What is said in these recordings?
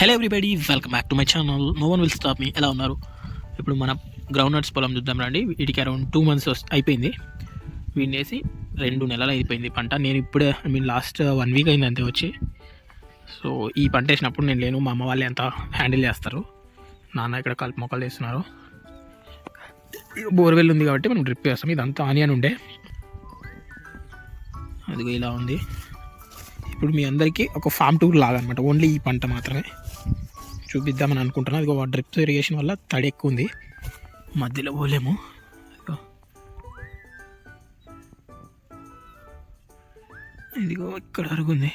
Hello everybody welcome back to my channel no one will stop me ఎలా ఉన్నారు? ఇప్పుడు మన గ్రౌండ్ నట్స్ పొలం చూద్దాం రండి. వీటికి అరౌండ్ టూ మంత్స్ అయిపోయింది. వీడినేసి రెండు నెలలు అయిపోయింది పంట. నేను ఇప్పుడే I mean last one week అయింది అంతే వచ్చి. సో ఈ పంట వేసినప్పుడు నేను లేను. మా అమ్మ వాళ్ళే అంతా హ్యాండిల్ చేస్తారు. నాన్న ఇక్కడ కలుపు మొక్కలు వేస్తున్నారు. బోర్వెల్ ఉంది కాబట్టి మనం డ్రిప్ చేస్తాం. ఇదంతా ఆనియన్ ఉండే. అదిగో ఇలా ఉంది. ఇప్పుడు మీ అందరికీ ఒక ఫామ్ టూర్ లాగా అనమాట ఓన్లీ ఈ పంట మాత్రమే. చూపిద్దామని అనుకుంటున్నాను అది డ్రిప్ ఇరిగేషన్ వల్ల తడి ఎక్కువ ఉంది మధ్యలో పోలేము. ఇదిగో. ఇక్కడ వరకు ఉంది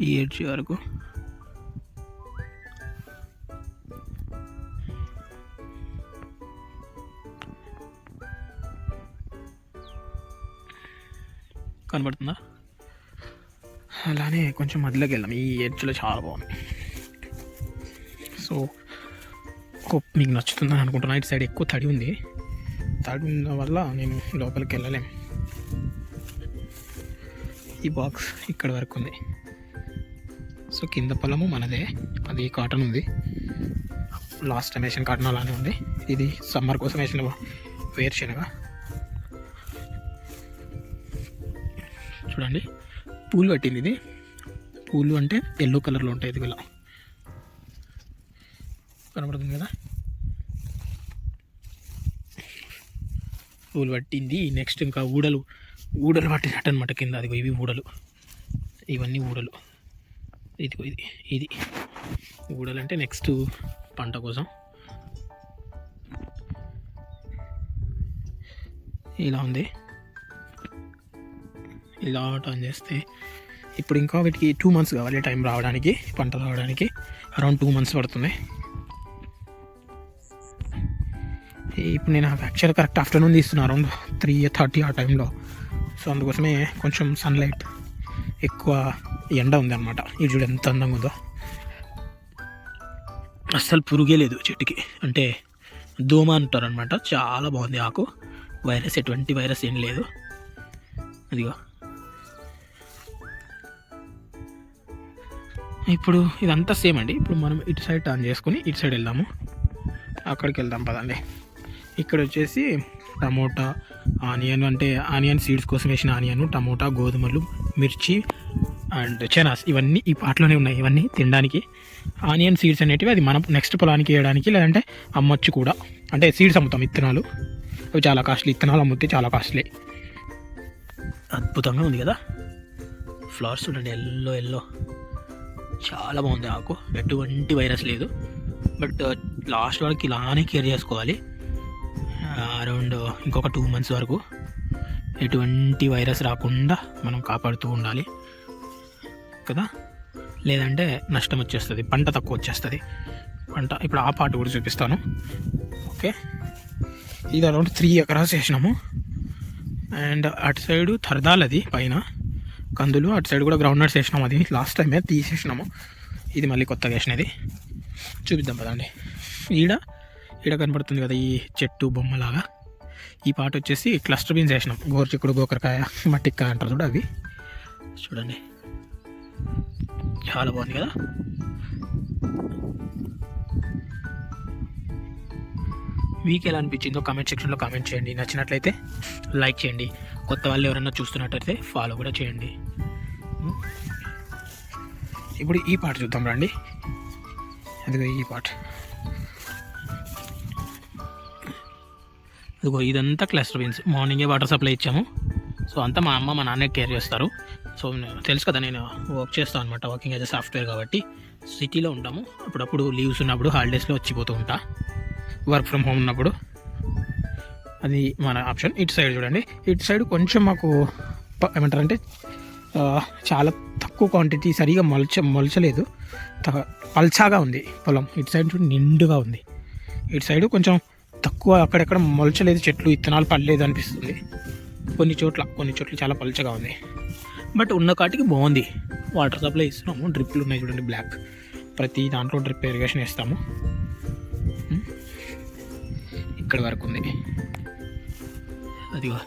ఈ ఏడ్చి వరకు. కనబడుతుందా? అలానే కొంచెం మధ్యలోకి వెళ్దాం. ఈ ఎడ్జ్లో చాలా బాగుంది. సో హోప్ మీకు నచ్చుతుందని అనుకుంటున్నా. ఇటు సైడ్ ఎక్కువ తడి ఉంది. తడి ఉన్న వల్ల నేను లోపలికి వెళ్ళలేం. ఈ బాక్స్ ఇక్కడ వరకు ఉంది. సో కింద పొలము మనదే. అది కాటన్ ఉంది. లాస్ట్ టైం వేసిన కాటన్ అలానే ఉంది. ఇది సమ్మర్ కోసం వేసిన వేరుశనగ. చూడండి. పూలు పట్టింది ఇది. పూలు అంటే ఎల్లో కలర్లో ఉంటాయి ఇది ఇలా కనబడుతుంది కదా? పూలు పట్టింది. నెక్స్ట్ ఇంకా ఊడలు. ఊడలు పట్టినట్టు అనమాట కింద. అదిగో ఇవి ఊడలు. ఇవన్నీ ఊడలు. ఇదిగో ఇది. ఇది. ఊడలు అంటే నెక్స్ట్ పంట కోసం. ఇలా ఉంది. ఇలా టర్న్ చేస్తే ఇప్పుడు ఇంకా వీటికి టూ మంత్స్ కావాలి టైం రావడానికి పంట రావడానికి. అరౌండ్ టూ మంత్స్ పడుతుంది ఇప్పుడు నేను యాక్చువల్ కరెక్ట్ ఆఫ్టర్నూన్ తీస్తున్నాను అరౌండ్ త్రీ థర్టీ ఆ టైంలో సో అందుకోసమే కొంచెం సన్లైట్ ఎక్కువ ఎండ ఉందన్నమాట. ఇది చూడు ఎంత అందంగా ఉందో. అస్సలు పురుగే లేదు చెట్టుకి. అంటే దోమ అంటారు అనమాట చాలా బాగుంది ఆకు. వైరస్ ఎటువంటి వైరస్ ఏం లేదు. అదిగో. ఇప్పుడు ఇదంతా సేమ్ అండి. ఇప్పుడు మనం ఇటు సైడ్ టర్న్ చేసుకుని ఇటు సైడ్ వెళ్దాము. అక్కడికి వెళ్దాం పదండి. ఇక్కడ వచ్చేసి టమోటా ఆనియన్ అంటే ఆనియన్ సీడ్స్ కోసం వేసిన ఆనియన్ టమోటా గోధుమలు మిర్చి అండ్ చెనాస్ ఇవన్నీ ఈ పాటలోనే ఉన్నాయి. ఇవన్నీ తినడానికి. ఆనియన్ సీడ్స్ అనేటివి అది మనం నెక్స్ట్ పొలానికి వేయడానికి లేదంటే అమ్మొచ్చు కూడా. అంటే సీడ్స్ అమ్ముతాం విత్తనాలు అవి చాలా కాస్ట్లీ. విత్తనాలు అమ్ముతే చాలా కాస్ట్లీ. అద్భుతంగా ఉంది కదా. ఫ్లవర్స్ చూడండి ఎల్లో ఎల్లో. చాలా బాగుంది ఆకు. ఎటువంటి వైరస్ లేదు. బట్ uh, లాస్ట్ uh, వరకు ఇలానే కేర్ చేసుకోవాలి. అరౌండ్ ఇంకొక టూ మంత్స్ వరకు ఎటువంటి వైరస్ రాకుండా మనం కాపాడుతూ ఉండాలి. కదా? లేదంటే నష్టం వచ్చేస్తుంది. పంట తక్కువ వచ్చేస్తుంది. పంట ఇప్పుడు ఆ పాట కూడా చూపిస్తాను. ఓకే ఇది అరౌండ్ త్రీ ఎకరాస్ వేసినాము. అండ్ అటు సైడు అది పైన. కందులు అటు సైడ్ కూడా గ్రౌండ్ నట్స్ వేసినాము అది లాస్ట్ టైమే తీసేసినాము. ఇది మళ్ళీ కొత్తగా వేసినది. చూపిద్దాం పదండి. ఈడ ఈడ కనపడుతుంది కదా ఈ చెట్టు బొమ్మలాగా. ఈ పాట వచ్చేసి క్లస్టర్ బీన్స్ వేసినాం. గోరుచిక్కుడు గోకరకాయ మట్టికాయ అంటారు చూడ అవి. చూడండి. చాలా బాగుంది కదా? మీకు ఎలా అనిపించిందో కామెంట్ సెక్షన్లో కామెంట్ చేయండి. నచ్చినట్లయితే లైక్ చేయండి. కొత్త వాళ్ళు ఎవరైనా చూస్తున్నట్టయితే ఫాలో కూడా చేయండి. ఇప్పుడు ఈ పాట చూద్దాం రండి. అదిగో ఈ పాట అదిగో ఇదంతా క్లస్టర్ బీన్స్ మార్నింగే వాటర్ సప్లై ఇచ్చాము. సో అంతా మా అమ్మ మా నాన్నకి కేర్ చేస్తారు. సో నేను- తెలుసు కదా నేను వర్క్ చేస్తాను అనమాట వర్కింగ్ యాజ్ సాఫ్ట్వేర్ కాబట్టి. సిటీలో ఉంటాము. అప్పుడప్పుడు లీవ్స్ ఉన్నప్పుడు హాలిడేస్లో వచ్చిపోతూ ఉంటా. వర్క్ ఫ్రమ్ హోమ్ ఉన్నప్పుడు. అది మన ఆప్షన్. ఇటు సైడ్ చూడండి. ఇటు సైడ్ కొంచెం మాకు ఏమంటారంటే చాలా తక్కువ క్వాంటిటీ సరిగా మొలచ మొలచలేదు. పల్చాగా ఉంది పొలం. ఇటు సైడ్ చూడండి నిండుగా ఉంది. ఇటు సైడ్ కొంచెం తక్కువ అక్కడెక్కడ మొలచలేదు. చెట్లు విత్తనాలు పడలేదు అనిపిస్తుంది. కొన్ని చోట్ల కొన్ని చోట్ల చాలా పల్చగా ఉంది. బట్ ఉన్న కాటికి బాగుంది. వాటర్ సప్లై ఇస్తున్నాము. డ్రిప్లు ఉన్నాయి చూడండి బ్లాక్. ప్రతి దాంట్లో డ్రిప్ ఇరిగేషన్ ఇస్తాము ఇక్కడ వరకు ఉంది. అదిగో.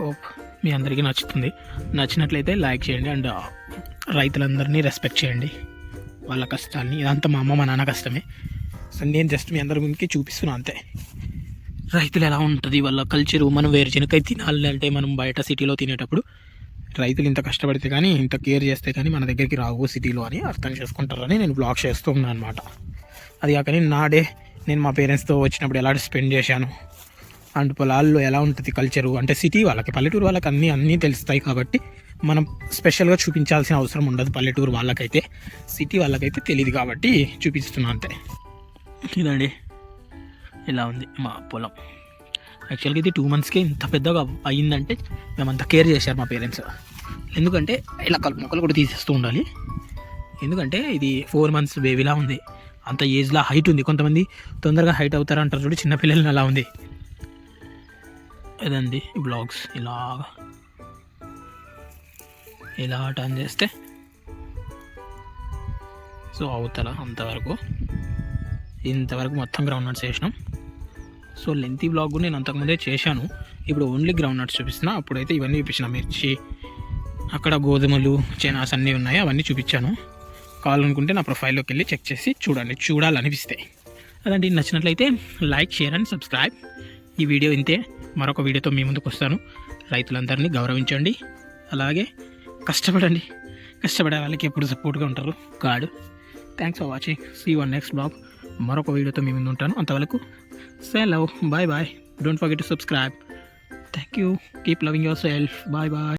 హోప్ మీ అందరికీ నచ్చుతుంది. నచ్చినట్లయితే లైక్ చేయండి అండ్ రైతులందరినీ రెస్పెక్ట్ చేయండి. వాళ్ళ కష్టాలని ఇదంతా మా అమ్మ మా నాన్న కష్టమే. సో నేను జస్ట్ మీ అందరి గురించి చూపిస్తున్నాను అంతే. రైతులు ఎలా ఉంటుంది? వాళ్ళ కల్చరు మనం వేరుశనగకాయ తినాలి అంటే మనం బయట సిటీలో తినేటప్పుడు రైతులు ఇంత కష్టపడితే కానీ ఇంత కేర్ చేస్తే కానీ మన దగ్గరికి రావు సిటీలో అని అర్థం చేసుకుంటారని నేను బ్లాగ్ చేస్తూ ఉన్నాను అనమాట అది కాక నేను నా డే నేను మా పేరెంట్స్తో వచ్చినప్పుడు ఎలా స్పెండ్ చేశాను? అండ్ పొలాల్లో ఎలా ఉంటుంది కల్చరు అంటే సిటీ వాళ్ళకి పల్లెటూరు వాళ్ళకి అన్నీ అన్నీ తెలుస్తాయి కాబట్టి మనం స్పెషల్గా చూపించాల్సిన అవసరం ఉండదు పల్లెటూరు వాళ్ళకైతే. సిటీ వాళ్ళకైతే తెలియదు కాబట్టి చూపిస్తున్నా అంతే. ఇదండి. ఇలా ఉంది మా పొలం? యాక్చువల్గా ఇది టూ మంత్స్కే ఇంత పెద్దగా అయ్యిందంటే మేమంతా కేర్ చేశారు మా పేరెంట్స్ ఎందుకంటే ఇలా కలుపు మొక్కలు కూడా తీసేస్తూ ఉండాలి. ఎందుకంటే ఇది ఫోర్ మంత్స్ బేబీలా ఉంది. అంత ఏజ్లో హైట్ ఉంది. కొంతమంది తొందరగా హైట్ అవుతారు అంటారు చూడు చిన్నపిల్లలని అలా ఉంది. ఇదండి బ్లాగ్స్ ఇలాగా. ఇలా టర్న్ చేస్తే సో అవుతారా అంతవరకు ఇంతవరకు మొత్తం గ్రౌండ్ నట్స్ వేసినాం సో లెంతీ బ్లాగ్ కూడా నేను అంతకుముందే చేశాను. ఇప్పుడు ఓన్లీ గ్రౌండ్ నట్స్ చూపిస్తున్నా. అప్పుడైతే ఇవన్నీ చూపించిన మిర్చి అక్కడ గోధుమలు చైనాస్ అన్నీ ఉన్నాయి. అవన్నీ చూపించాను. కావాలనుకుంటే నా ప్రొఫైల్లోకి వెళ్ళి చెక్ చేసి చూడండి. చూడాలనిపిస్తే. అదండి. నచ్చినట్లయితే లైక్ షేర్ అండ్ సబ్స్క్రైబ్. ఈ వీడియో ఇంతే. మరొక వీడియోతో మీ ముందుకు వస్తాను. రైతులందరినీ గౌరవించండి. అలాగే కష్టపడండి. కష్టపడే వాళ్ళకి ఎప్పుడు సపోర్ట్గా ఉంటారు. God. Thanks for watching see one next blog మరొక వీడియోతో మీ ముందు ఉంటాను. అంతవరకు సెలవ్ bye bye don't forget to subscribe thank you keep loving yourself bye bye